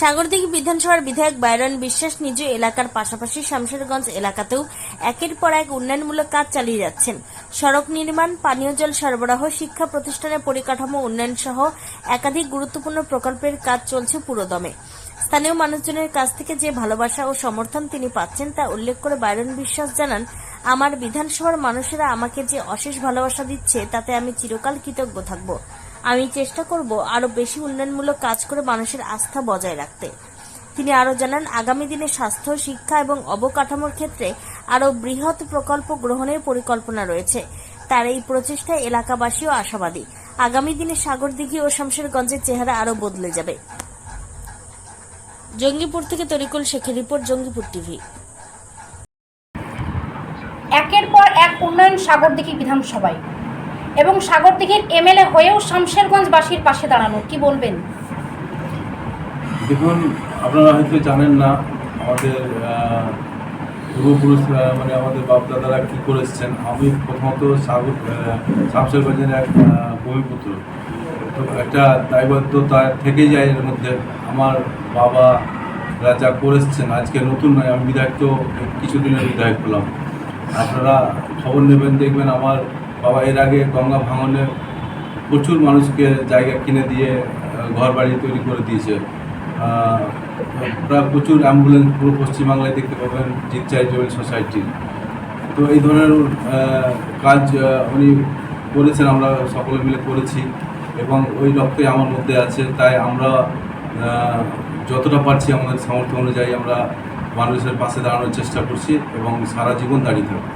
সাগরদিঘি বিধানসভার বিধায়ক বাইরন বিশ্বাস নিজ এলাকার পাশাপাশি শামশেরগঞ্জ এলাকাতেও একের পর এক উন্নয়নমূলক কাজ চালিয়ে যাচ্ছেন। সড়ক নির্মাণ, পানীয় জল সরবরাহ, শিক্ষা প্রতিষ্ঠানের পরিকাঠামো উন্নয়ন সহ একাধিক গুরুত্বপূর্ণ প্রকল্পের কাজ চলছে পুরোদমে। স্থানীয় মানুষজনের কাছ থেকে যে ভালোবাসা ও সমর্থন তিনি পাচ্ছেন তা উল্লেখ করে বাইরন বিশ্বাস জানান, আমার বিধানসভার মানুষেরা আমাকে যে অশেষ ভালোবাসা দিচ্ছে তাতে আমি চিরকাল কৃতজ্ঞ থাকব। আমি চেষ্টা করব আরও বেশি উন্নয়নমূলক কাজ করে মানুষের আস্থা বজায় রাখতে। তিনি আরও জানান, আগামী দিনে স্বাস্থ্য, শিক্ষা এবং অবকাঠামোর ক্ষেত্রে আরও বৃহৎ প্রকল্প গ্রহণের পরিকল্পনা রয়েছে। তার এই প্রচেষ্টায় এলাকাবাসীও আশাবাদী। আগামী দিনে সাগরদিঘি ও শামশেরগঞ্জের চেহারা আরও বদলে যাবে। জঙ্গিপুর থেকে তরিকুল শেখের রিপোর্ট, জঙ্গিপুর টিভি। একের পর এক উন্নয়ন সাগরদিঘি বিধানসভায়। এবং সাগরদিঘির এমএলএ হয়েও শামশেরগঞ্জবাসীর পাশে দাঁড়ানো। কি বলবেন? দেখুন, আপনারা হয়তো জানেন না, আমাদের পূর্বপুরুষ মানে আমাদের বাপদাদারা কী করে এসছেন? আমি প্রথমত সাগর শামশেরগঞ্জের এক ভূমিপুত্র তো একটা দায়বদ্ধতা থেকে যায় এর মধ্যে। আমার বাবা যা করে এসছেন, আজকে নতুন নয়, আমি বিধায়ক তো কিছুদিনের বিধায়ক হলাম আপনারা খবর নেবেন, দেখবেন আমার বাবা, এর আগে গঙ্গা ভাঙনে প্রচুর মানুষকে জায়গা কিনে দিয়ে ঘর বাড়ি তৈরি করে দিয়েছে। প্রায় প্রচুর অ্যাম্বুলেন্স পুরো পশ্চিমবাংলায় দেখতে পাবেন জিৎ চ্যারিটেবল সোসাইটি তো এই ধরনের কাজ উনি করেছেন, আমরা সকলে মিলে করেছি। এবং ওই লক্ষ্যে আমার মধ্যে আছে, তাই আমরা যতটা পারছি আমাদের সামর্থ্য অনুযায়ী আমরা মানুষের পাশে দাঁড়ানোর চেষ্টা করছি এবং সারা জীবন দাঁড়িয়ে থাকব।